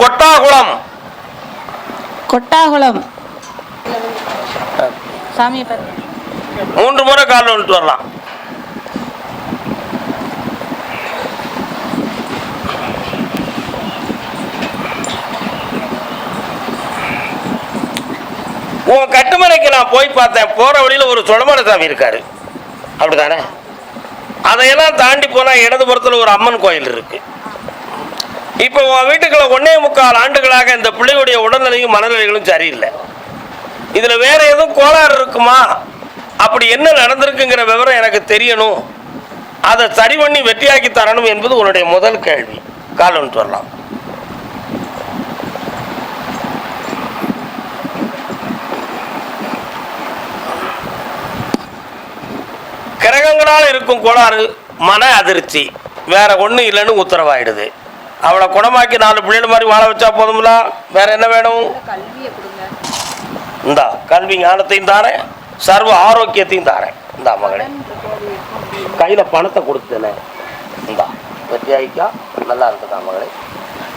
கொட்டாகுளம். கொட்டாகுளம். பார்த்து மூன்று முறை காலில் வந்துட்டு வரலாம். உன் கட்டுமனைக்கு நான் போய் பார்த்தேன். போற வழியில ஒரு சொடமட சாமி இருக்காரு. அப்படிதானே அதையெல்லாம் தாண்டி போனா இடதுபுறத்துல ஒரு அம்மன் கோயில் இருக்கு. இப்போ உன் வீட்டுக்குள்ள ஒன்னே முக்கால் ஆண்டுகளாக இந்த பிள்ளையுடைய உடல்நிலையும் மனநிலைகளும் சரியில்லை. இதுல வேற எதுவும் கோளாறு இருக்குமா? அப்படி என்ன நடந்திருக்குங்கிற விவரம் எனக்கு தெரியணும். அதை சரி பண்ணி வெற்றியாக்கி தரணும் என்பது உன்னுடைய முதல் கேள்வி. கால் சொல்லலாம் வரலாம். கிரகங்களால் இருக்கும் கோளாறு மன அதிர்ச்சி. வேற ஒன்றும் இல்லைன்னு உத்தரவாயிடுது. அவளை குணமாக்கி நாலு பிள்ளைகள் மாதிரி வாழ வச்சா போதும்ல? வேற என்ன வேணும்? இந்தா கல்வி ஞானத்தையும் தாரேன் சர்வ ஆரோக்கியத்தையும் தாரேன். இந்தா மகளே. கையில பணத்தை கொடுத்தேனே. இந்தா வெற்றியாயிக்கா நல்லா இருக்குதா மகளே?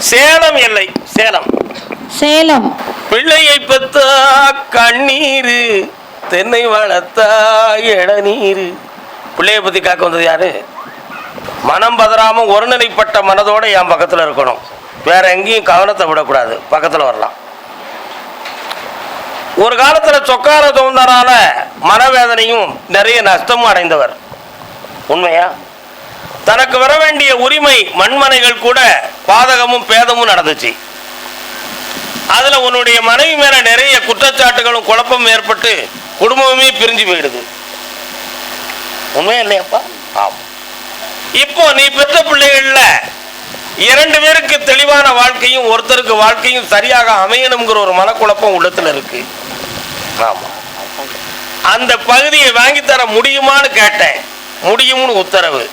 சேலம் எல்லை சேலம். சேலம். பிள்ளையை பெத்த கண்ணீர் தென்னை வளர்த்தா இளநீர் பிள்ளைய பத்தி காக்க வந்தது யாரு? மனம் பதறாமல் ஒருநிலைப்பட்ட மனதோடு என் பக்கத்தில் இருக்கணும். வேற எங்கேயும் கவனத்தை விடக்கூடாது. பக்கத்தில் வரலாம். ஒரு காலத்தில் சொக்கார தோந்தரால மனவேதனையும் நிறைய நஷ்டமும் அடைந்தவர். உண்மையா? தனக்கு வர வேண்டிய உரிமை மண்மனைகள் கூட பாதகமும் பேதமும் நடந்துச்சு. அதில் உன்னுடைய மனைவி மேலே நிறைய குற்றச்சாட்டுகளும் குழப்பமும் ஏற்பட்டு குடும்பமே பிரிஞ்சு போயிடுது. உண்மையா இல்லையாப்பா? ஆமாம் இப்போ நீ பெற்ற பிள்ளைகள்ல இரண்டு பேருக்கு தெளிவான வாழ்க்கையும் ஒருத்தருக்கு வாழ்க்கையும் சரியாக அமையணுங்கிற ஒரு மனக்குழப்பம் உள்ளத்துல இருக்கு. ஆமா. அந்த பகுதியை வாங்கி தர முடியுமான்னு கேட்டேன். முடியும்னு உத்தரவு.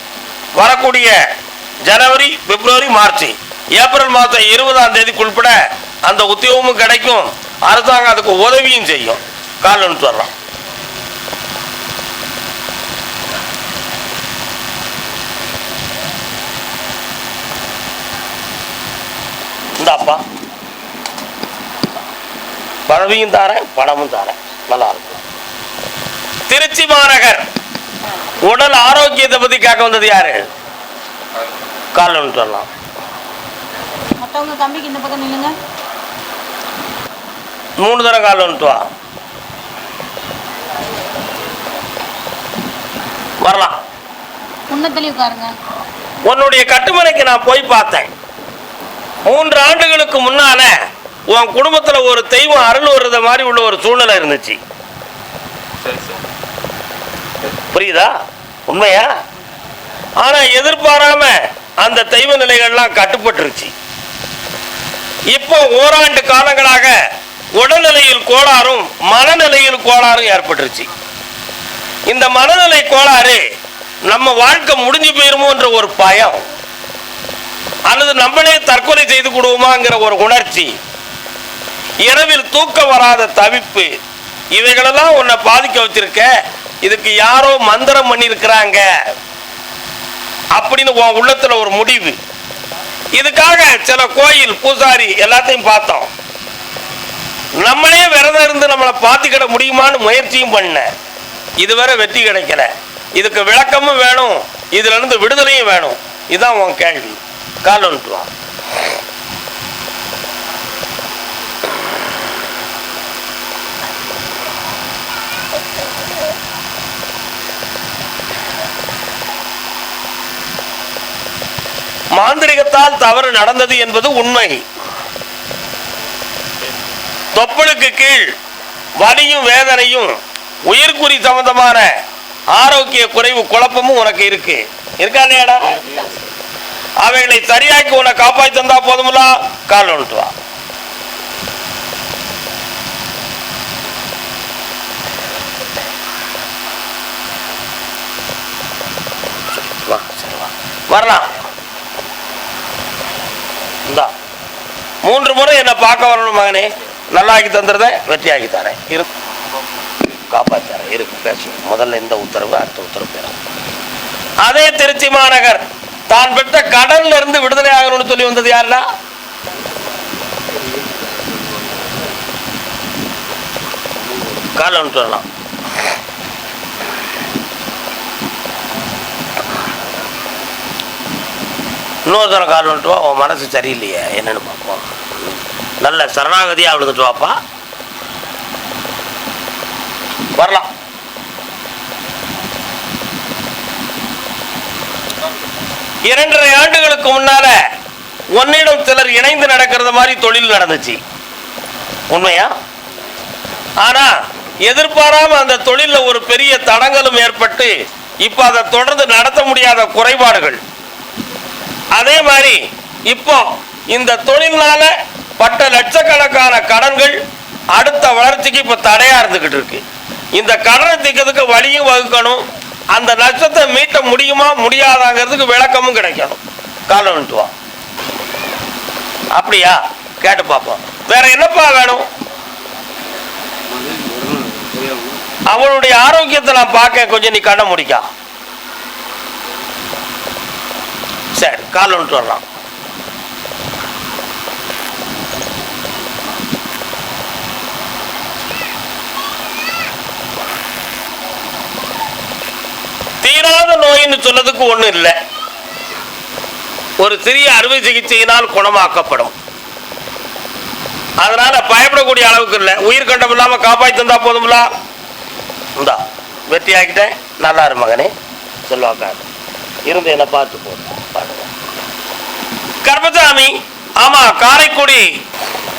வரக்கூடிய ஜனவரி பிப்ரவரி மார்ச். ஏப்ரல் மாதம் இருபதாம் தேதிக்குள்பட அந்த உத்தியோகமும் கிடைக்கும். அரசாங்கம் அதுக்கு உதவியும் செய்யும். கால் வந்துட்டு வரலாம் இந்தாப்பா பதவியும் தாரேன் பணமும் தாரேன். நல்லா இருக்கும். திருச்சி மாநகர். உடல் ஆரோக்கியத்தை பத்தி கேட்க வந்தது யாரு? கால் வந்துட்டு வரலாம். மூணு தடவை கால் வந்துட்டு வா. வரலாம். உன்னுடைய கட்டுமனைக்கு நான் போய் பார்த்தேன். மூன்று ஆண்டுகளுக்கு முன்னால உன் குடும்பத்துல ஒரு தெய்வம் அருள் வர்றத மாதிரி உள்ள ஒரு சூழ்நிலை இருந்துச்சு. புரியுதா? உண்மையா? ஆனா எதிர்பாராம அந்த தெய்வ நிலைகள்லாம் கட்டுப்பட்டுருச்சு. இப்போ ஓராண்டு காலங்களாக உடல்நிலையில் கோளாறும் மனநிலையில் கோளாறும் ஏற்பட்டுருச்சு. இந்த மனநிலை கோளாறு நம்ம வாழ்க்கை முடிஞ்சு போயிருமோன்ற ஒரு பயம் அல்லது நம்மளே தற்கொலை செய்து கொடுவோமாங்கிற ஒரு உணர்ச்சி இரவில் தூக்கம் வராத தவிப்பு. இவைகளெல்லாம் உன்னை பாதிக்க வச்சிருக்க. இதுக்கு யாரோ மந்திரம் பண்ணியிருக்கிறாங்க. அப்படின்னு உன் உள்ளத்துல ஒரு முடிவு. இதுக்காக சில கோயில் பூசாரி எல்லாத்தையும் பார்த்தோம். நம்மளே விரதம் இருந்து நம்மளை பார்த்துக்கிட முடியுமான்னு முயற்சியும் பண்ண. இதுவரை வெற்றி கிடைக்கல. இதுக்கு விளக்கமும் வேணும். இதுல இருந்து விடுதலையும் வேணும். இதுதான் உன் கேள்வி. கால் மாந்திரிகத்தால் தவறு நடந்தது என்பது உண்மை. தொப்பலுக்கு கீழ் வலியும் வேதனையும் உயிர்குறி சம்பந்தமான ஆரோக்கிய குறைவு குழப்பமும் உனக்கு இருக்கு. இருக்கா இல்லையாடா? அவைகளை சரியாக்கி உன்னை காப்பாற்றி தந்தா போதுமில்ல? கால் வந்துட்டு வா. வரலாம். இந்தா. மூன்று முறை என்னை பார்க்க வரணும் மகனே. நல்லாக்கி தந்துருந்தேன் வெற்றியாக்கி தரேன் இரு. காப்பாத்தாரேன் இருக்கு பேசு. முதல்ல இந்த உத்தரவு அடுத்த உத்தரவு பெறும் அதே திருச்சி மாநகர். தான் பெற்ற கடல்ல இருந்து விடுதலை ஆகணும்னு சொல்லி வந்தது யாருடா? காலம் சொல்லலாம் வரலாம் கால் வந்துட்டு வா உன் மனசு சரியில்லையே என்னன்னு பார்ப்போம். நல்ல சரணாகதியாக விழுந்துட்டு வாப்பா. வரலாம். இரண்டரை ஆண்டுகளுக்கு முன்னால உன்னிடம் சிலர் இணைந்து நடக்கிறது மாதிரி தொழில் நடந்துச்சு. உண்மையா? ஆனா எதிர்பாராம அந்த தொழில்ல ஒரு பெரிய தடங்கலும் ஏற்பட்டு இப்ப அதை தொடர்ந்து நடத்த முடியாத குறைபாடுகள். அதே மாதிரி இப்போ இந்த தொழில்னால பட்ட லட்சக்கணக்கான கடன்கள் அடுத்த வளர்ச்சிக்கு இப்ப தடையா இருந்துகிட்டு இருக்கு. இந்த கடனை தீர்க்கிறதுக்கு வழியும் வகுக்கணும். அந்த நஷ்டத்தை மீட்ட முடியுமா முடியாதாங்கிறதுக்கு விளக்கமும் கிடைக்கணும். காலம் வா. அப்படியா? கேட்டு பார்ப்போம். வேற என்னப்பா வேணும்? அவனுடைய ஆரோக்கியத்தை நான் பார்க்க கொஞ்சம் நீ கண்ண முடிக்கா. சரி கால் வந்துட்டு வரலாம். தீராத நோயின்னு சொன்னதுக்கு ஒண்ணும் இல்லை. ஒரு சிறிய அறுவை சிகிச்சையினால் குணமாக்கப்படும். அதனால பயப்படக்கூடிய அளவுக்கு இல்லை. உயிர் கண்டம் இல்லாமல் காப்பாற்றி தந்தா போதும்ல? இந்தா வெற்றி ஆக்கிட்டேன் நல்லா இரு மகனே. சொல்லுவாக்காரு இருந்து என்னை பார்த்து போதும் பாருங்க ஆமா காரைக்குடி.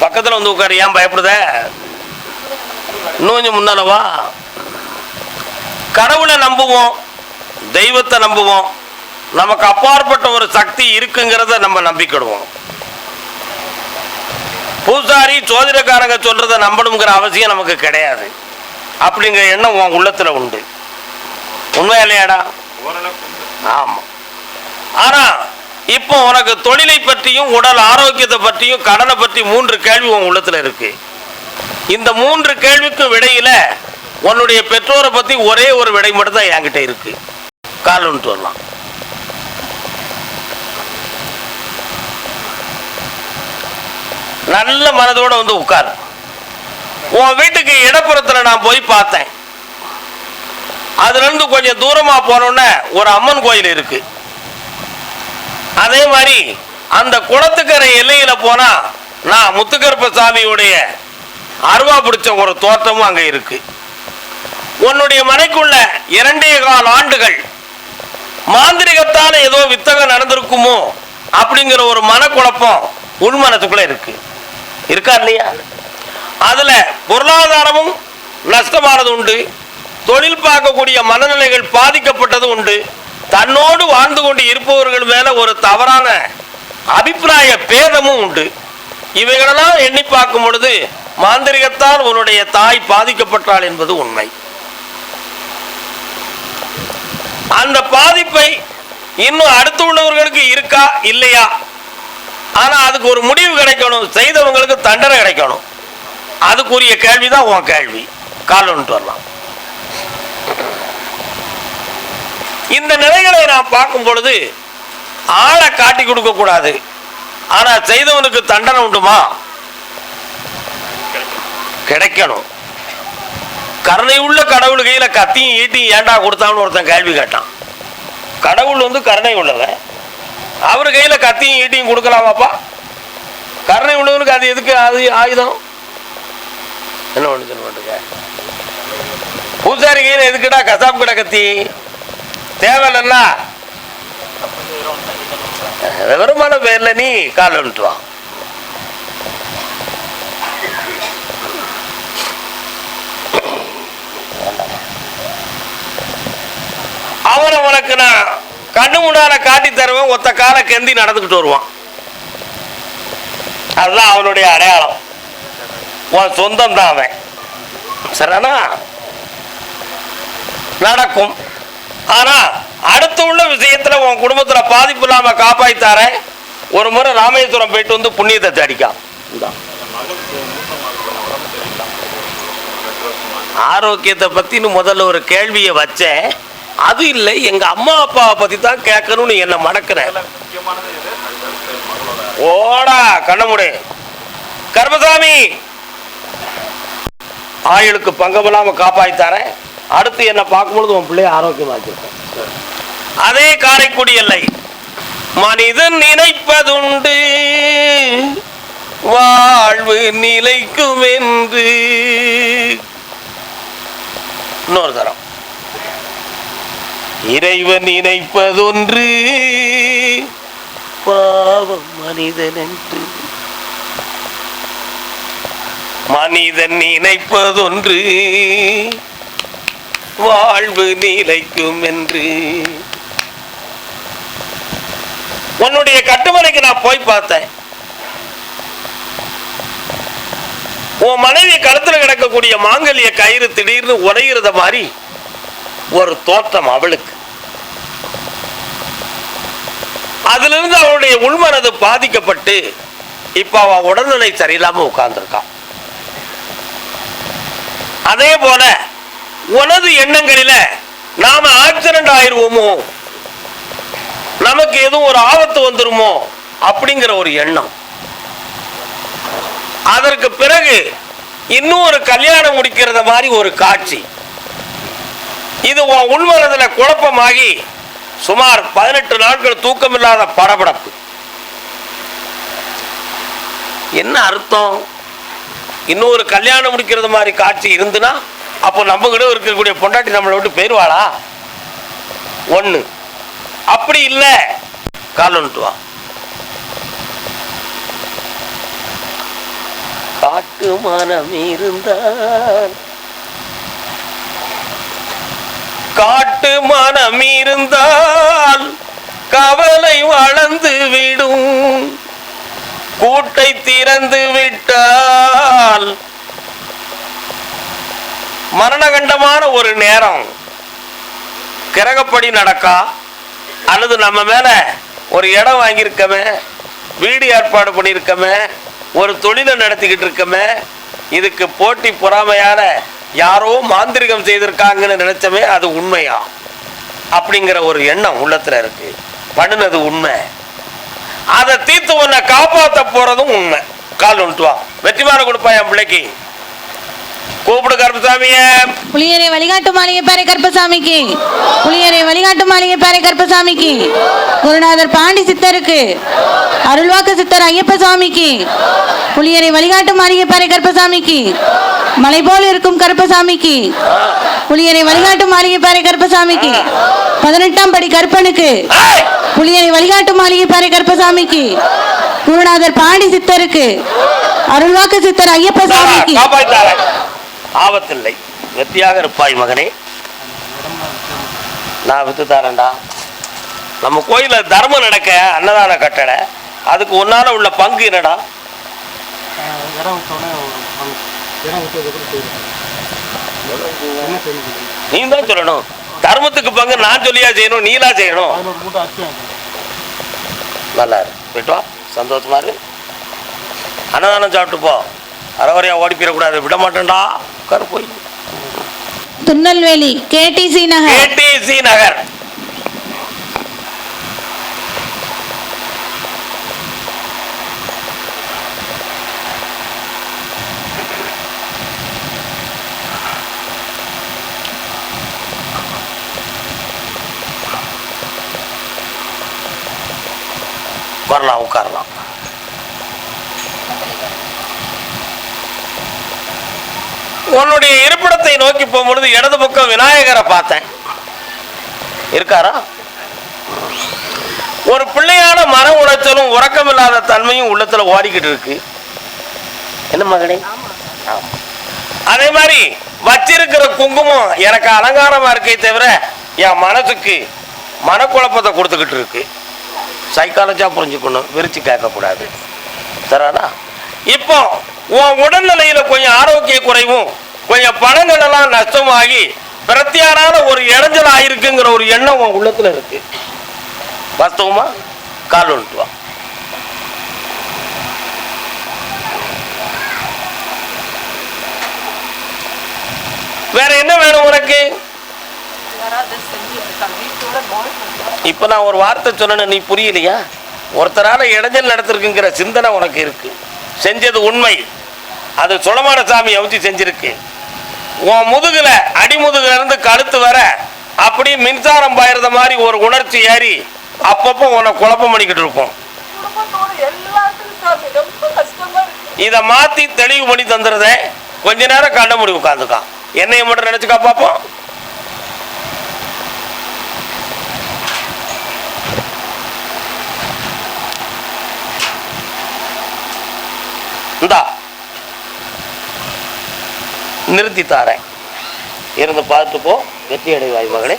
பக்கத்துல வந்து உட்காரு ஏன் பயப்படுத? இன்னும் கொஞ்சம் முன்னாலவா கடவுளை நம்புவோம் தெய்வத்தை நம்புவோம். நமக்கு அப்பாற்பட்ட ஒரு சக்தி இருக்குங்கிறத நம்ம நம்பிக்கிடுவோம். பூசாரி சோதிடக்காரங்க சொல்றத நம்பணுங்கிற அவசியம் நமக்கு கிடையாது. அப்படிங்கிற எண்ணம் உன் உள்ளத்துல உண்டு. உண்மையா இல்லையாடா? ஆமா. ஆனா இப்போ உனக்கு தொழிலை பற்றியும் உடல் ஆரோக்கியத்தை பற்றியும் கடனை பற்றி மூன்று கேள்வி உன் உள்ளத்தில் இருக்கு. இந்த மூன்று கேள்விக்கும் விடையில உன்னுடைய பெற்றோரை பத்தி ஒரே ஒரு விடை மட்டும் தான் என்கிட்ட இருக்கு. காலன்ட்டு வரலாம். நல்ல மனதோட வந்து உட்கார். உன் வீட்டுக்கு இடப்புறத்துல நான் போய் பார்த்தேன். அதுல இருந்து கொஞ்சம் தூரமா போனோன்னே ஒரு அம்மன் கோயில் இருக்கு. அதே மாதிரி அந்த குளத்துக்கரை எல்லையில போனா நான் முத்துக்கருப்ப சாமியுடைய அருவா பிடிச்ச ஒரு தோட்டமும் அங்க இருக்கு. உன்னுடைய மனைக்குள்ள இரண்டே கால் ஆண்டுகள் மாந்திரிகத்தால ஏதோ வித்தகம் நடந்திருக்குமோ அப்படிங்கிற ஒரு மனக்குழப்பம் உள்மனத்துக்குள்ள இருக்கு. இருக்கா இல்லையா? அதுல பொருளாதாரமும் நஷ்டமானது உண்டு. தொழில் பார்க்கக்கூடிய மனநிலைகள் பாதிக்கப்பட்டது உண்டு. தன்னோடு வாழ்ந்து கொண்டு இருப்பவர்கள் மேல ஒரு தவறான அபிப்பிராய பேதமும் உண்டு. இவைகளெல்லாம் எண்ணி பார்க்கும் பொழுது மாந்திரிகத்தால் உன்னுடைய தாய் பாதிக்கப்பட்டாள் என்பது உண்மை. அந்த பாதிப்பை இன்னும் அடுத்து உள்ளவர்களுக்கு இருக்கா இல்லையா? ஆனா அதுக்கு ஒரு முடிவு கிடைக்கணும். செய்தவங்களுக்கு தண்டனை கிடைக்கணும். அதுக்குரிய கேள்விதான் உன் கேள்வி. கால் வரலாம். இந்த நிலைகளை நாம் பார்க்கும் பொழுது ஆளை காட்டி கொடுக்க கூடாது. ஆனா செய்தவனுக்கு தண்டனை உண்டுமா? கிடைக்கணும். கருணை உள்ள கடவுள் கையில கத்தியும் ஈட்டியும் ஏன்டா கொடுத்தான்னு ஒருத்தன் கேள்வி கேட்டான். கடவுள் வந்து கருணை உள்ளவன். அவர் கையில கத்தியும் ஈட்டியும் கொடுக்கலாமாப்பா? கருணை உள்ளவனுக்கு அது எதுக்கு? அது ஆயுதம். என்ன ஒண்ணு சொல்ல பூசாரி கையில எதுக்குடா கசாப் கடை கத்தி? தேவையில்ல விவரமான பேர்ல நீ கால் வந்துட்டு வா. அவனை உனக்கு நான் கண்ணு முன்னால காட்டி தருவேன் ஒத்த கால கெந்தி நடந்துக்கிட்டு வருவான். அதுதான் அவனுடைய அடையாளம். உன் சொந்தம் தான் அவன். சரிண்ணா நடக்கும். ஆனா அடுத்து உள்ள விஷயத்துல உன் குடும்பத்துல பாதிப்பு இல்லாம காப்பாத்தார ஒரு முறை ராமேஸ்வரம் போயிட்டு வந்து புண்ணியத்தை தேடிக்கான் ஆரோக்கியத்தை பத்தின்னு முதல்ல ஒரு கேள்வியை வச்சேன். அது இல்லை எங்க அம்மா அப்பாவை பத்தி தான் கேட்கணும்னு என்ன மடக்கிறேன் ஓடா கண்ணமுடி. கர்மசாமி. ஆயுளுக்கு பங்கமில்லாம காப்பாத்தாரேன் அடுத்து என்ன பார்க்கும்பொழுது உன் பிள்ளைய ஆரோக்கியமா அதே காரைக்குடி எல்லை. மனிதன் நினைப்பதுண்டு வாழ்வு நிலைக்கும் என்று இன்னொரு தரம். இறைவன் நினைப்பதொன்று பாவம் மனிதன் என்று மனிதன் நினைப்பதொன்று வாழ்வு நிலைக்கும் என்று. உன்னுடைய கட்டுமனைக்கு நான் போய் பார்த்தேன். உன் மனைவி கழுத்துல கிடக்கக்கூடிய மாங்கல்ய கயிறு திடீர்னு உடைகிறத மாதிரி ஒரு தோற்றம் அவளுக்கு. அதிலிருந்து அவளுடைய உள்மனது பாதிக்கப்பட்டு இப்ப அவ உடல்நிலை சரியில்லாம உட்கார்ந்துருக்கான் அதே போல உனது எண்ணங்களில நாம ஆக்சிடென்ட் ஆயிருவோமோ? நமக்கு எதுவும் ஒரு ஆபத்து வந்துருமோ? அப்படிங்கிற ஒரு எண்ணம். அதற்கு பிறகு இன்னும் ஒரு கல்யாணம் முடிக்கிறத மாதிரி ஒரு காட்சி. இது உன் உள்மனதுல குழப்பமாகி சுமார் பதினெட்டு நாட்கள் தூக்கமில்லாத படபடப்பு. என்ன அர்த்தம்? இன்னொரு கல்யாணம் முடிக்கிறது மாதிரி காட்சி இருந்துன்னா அப்போ நம்ம கூட இருக்கக்கூடிய பொண்டாட்டி நம்மளை விட்டு போயிடுவாளா ஒன்று அப்படி இல்லை. கால் வந்துட்டு காட்டு மனம் இருந்தால். காட்டு மனம் இருந்தால் கவலை வளர்ந்து விடும். கூட்டை திறந்து விட்டால் மரணகண்டமான ஒரு நேரம். கிரகப்படி நடக்கா? அல்லது நம்ம மேல ஒரு இடம் வாங்கியிருக்கமே? வீடு ஏற்பாடு பண்ணியிருக்கமே? ஒரு தொழிலை நடத்திக்கிட்டு இருக்கமே? இதுக்கு போட்டி பொறாமையால யாரோ மாந்திரிகம் செய்திருக்காங்கன்னு நினைச்சமே அது உண்மையா? அப்படிங்கிற ஒரு எண்ணம் உள்ளத்துல இருக்கு. பண்ணுனது உண்மை. அதை தீர்த்து உன்னை காப்பாற்ற போறதும் உண்மை. கால் வந்துட்டு வா. வெற்றிமாற கொடுப்பா என் பிள்ளைக்கு. கூப்பிடு கருப்பசாமிய. புளியரை வழிகாட்டு மாளிகை பாறை கருப்பசாமிக்கு. புளியரை வழிகாட்டு மாளிகை பாறை கருப்பசாமிக்கு. குருநாதர் பாண்டி சித்தருக்கு. அருள்வாக்கு சித்தர் ஐயப்ப சுவாமிக்கு புளியரை வழிகாட்டு மாளிகை பாறை கருப்பசாமிக்கு. மலை போல் இருக்கும் கருப்பசாமிக்கு. புளியரை வழிகாட்டு மாளிகை பாறை கருப்பசாமிக்கு. பதினெட்டாம் படி கருப்பனுக்கு! புளியரை வழிகாட்டு மாளிகை பாறை கருப்பசாமிக்கு. குருநாதர் பாண்டி சித்தருக்கு. அருள்வாக்கு சித்தர் ஐயப்ப காப்பாத்தார ஆபத்தில்லை. வெற்றியாக இருப்பாய் மகனே. நான் வித்து தரேன்டா. நம்ம கோயிலில் தர்மம் நடக்க அன்னதான கட்டளை அதுக்கு ஒன்னால உள்ள பங்கு என்னடா? நீ தான் சொல்லணும். தர்மத்துக்கு பங்கு நான் சொல்லியா செய்யணும் நீலா செய்யணும்? நல்லா இரு. போயிட்டு வா. சந்தோஷமா இரு. அன்னதானம் சாப்பிட்டு போ. அறவரையா ஓடி போயிடக்கூடாது. விட மாட்டேன்டா உட்காரு போய் திருநெல்வேலி கேடிசி நகர் ஏடிசி நகர் வரலாம் உட்காரலாம் உன்னுடைய இருப்பிடத்தை நோக்கி போகும்பொழுது இடது பக்கம் விநாயகரை பார்த்தேன். இருக்காரா? ஒரு பிள்ளையான மன உளைச்சலும் உறக்கமில்லாத தன்மையும் உள்ளத்துல ஓடிக்கிட்டு இருக்கு. என்ன மகனே அதே மாதிரி வச்சிருக்கிற குங்குமம் எனக்கு அலங்காரமா இருக்கே தவிர என் மனசுக்கு மனக்குழப்பத்தை கொடுத்துக்கிட்டு இருக்கு. சைக்காலஜா புரிஞ்சுக்கணும். விரிச்சு கேட்கக்கூடாது. சரிடா இப்போ உன் உடல்நிலையில கொஞ்சம் ஆரோக்கிய குறைவும் எல்லாம் பிரத்தியாரான ஒரு இடைஞ்சல் ஆயிருக்குங்கிற ஒரு எண்ணம் உன் உள்ளத்துல இருக்கு. வாஸ்தவமா? கால் வந்துட்டு வா வேற என்ன வேணும் உனக்கு? இப்ப நான் ஒரு வார்த்தை சொன்னேன்னு நீ புரியலையா? ஒருத்தரால இடைஞ்சல் நடத்திருக்குங்கிற சிந்தனை உனக்கு இருக்கு. செஞ்சது உண்மை. அது சுளமான சாமி அவிச்சு செஞ்சிருக்கு. உன் முதுகுல அடிமுதுகுல இருந்து கழுத்து வர அப்படியே மின்சாரம் பாயிறத மாதிரி ஒரு உணர்ச்சி ஏறி அப்பப்போ உன்னை குழப்பம் பண்ணிக்கிட்டு இருக்கும் இதை மாத்தி தெளிவு பண்ணி தந்துருதேன் கொஞ்ச நேரம் கண்ட முடி உட்காந்துக்கான் என்னைய மட்டும் நினைச்சுக்கா பார்ப்போம் இந்தா. நிறுத்தி தாரேன். இருந்து பார்த்து போ வெற்றி அடைவாய் மகளே.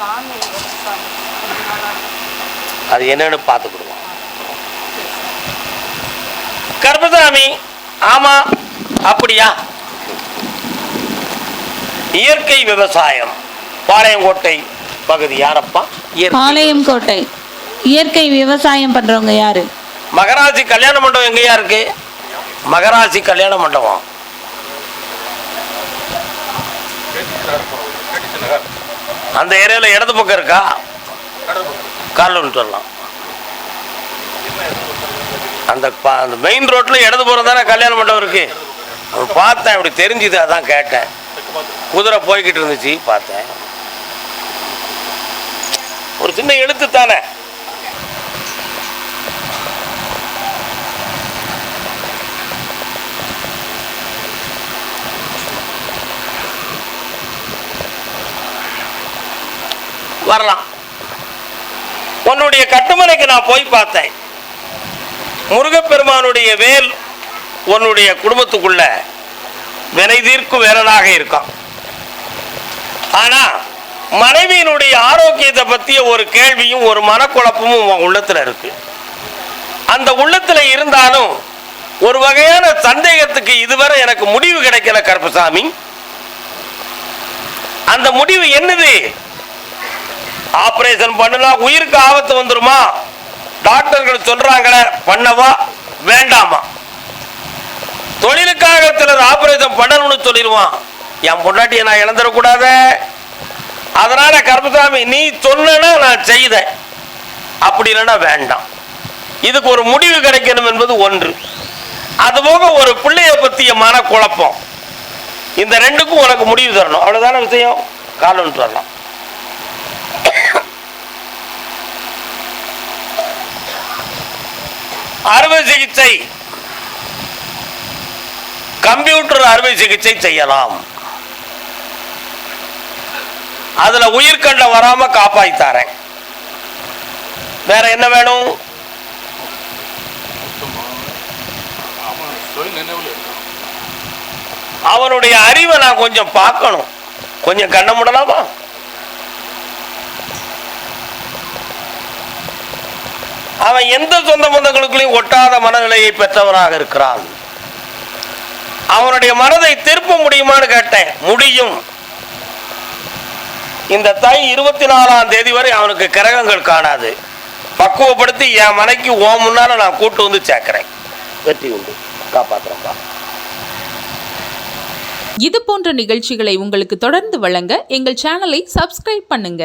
அது என்னன்னு பார்த்துக்கிடுவோம் கர்மசாமி ஆமா அப்படியா? இயற்கை விவசாயம் பாளையங்கோட்டை பகுதி யாரப்பா? பாளையம் கோட்டை இயற்கை விவசாயம் பண்றவங்க யாரு? மகராசி கல்யாண மண்டபம் எங்கேயா இருக்கு? மகராசி கல்யாண மண்டபம். அந்த ஏரியாவில் இடது பக்கம் இருக்கா? காலில் சொல்லலாம் அந்த அந்த மெயின் ரோட்டில் இடது புறம் தானே கல்யாண மண்டபம் இருக்கு? பார்த்தேன் அப்படி தெரிஞ்சுது அதான் கேட்டேன். குதிரை போய்கிட்டு இருந்துச்சு பார்த்தேன். ஒரு சின்ன எழுத்து தானே. வரலாம். உன்னுடைய கட்டுமனைக்கு நான் போய் பார்த்தேன். முருகப்பெருமானுடைய வேல் உன்னுடைய குடும்பத்துக்குள்ள வினை தீர்க்கும் வேலனாக இருக்கான். ஆனா மனைவியினுடைய ஆரோக்கியத்தை பத்திய ஒரு கேள்வியும் ஒரு மனக்குழப்பமும் உன் உள்ளத்துல இருக்கு. அந்த உள்ளத்துல இருந்தாலும் ஒரு வகையான சந்தேகத்துக்கு இதுவரை எனக்கு முடிவு கிடைக்கல கருப்பசாமி. அந்த முடிவு என்னது? ஆபரேஷன் பண்ணுனா உயிருக்கு ஆபத்து வந்துருமா? டாக்டர்கள் சொல்றாங்களே பண்ணவா? வேண்டாமா? தொழிலுக்காக சிலர் ஆபரேஷன் பண்ணணும்னு சொல்லிடுவான். என் பொண்டாட்டியை நான் இழந்துடக்கூடாத. அதனால கருப்பசாமி நீ சொன்னா நான் செய்தேன். அப்படி இல்லைன்னா வேண்டாம். இதுக்கு ஒரு முடிவு கிடைக்கணும் என்பது ஒன்று. அதுபோக ஒரு பிள்ளைய பற்றிய மனக்குழப்பம். இந்த ரெண்டுக்கும் உனக்கு முடிவு தரணும். அவ்வளோதான விஷயம்? காலம் வரலாம் அறுவை சிகிச்சை. கம்ப்யூட்டர் அறுவை சிகிச்சை செய்யலாம். அதுல உயிர்கண்ட வராம காப்பாய்த்தாரேன் வேற என்ன வேணும்? அவனுடைய அறிவை நான் கொஞ்சம் பார்க்கணும். கொஞ்சம் கண்ண முடலாமா? அவன் எந்த சொந்த பந்தங்களுக்குள்ளையும் ஒட்டாத மனநிலையை பெற்றவனாக இருக்கிறான். அவனுடைய மனதை திருப்ப முடியுமான்னு கேட்டேன். முடியும். இந்த தை இருபத்தி நாலாம் தேதி வரை அவனுக்கு கிரகங்கள் காணாது. பக்குவப்படுத்தி என் மனைக்கு ஓ முன்னால நான் கூட்டு வந்து சேர்க்கிறேன். வெற்றி உண்டு. காப்பாத்துறப்பா. இது போன்ற நிகழ்ச்சிகளை உங்களுக்கு தொடர்ந்து வழங்க எங்கள் சேனலை சப்ஸ்கிரைப் பண்ணுங்க.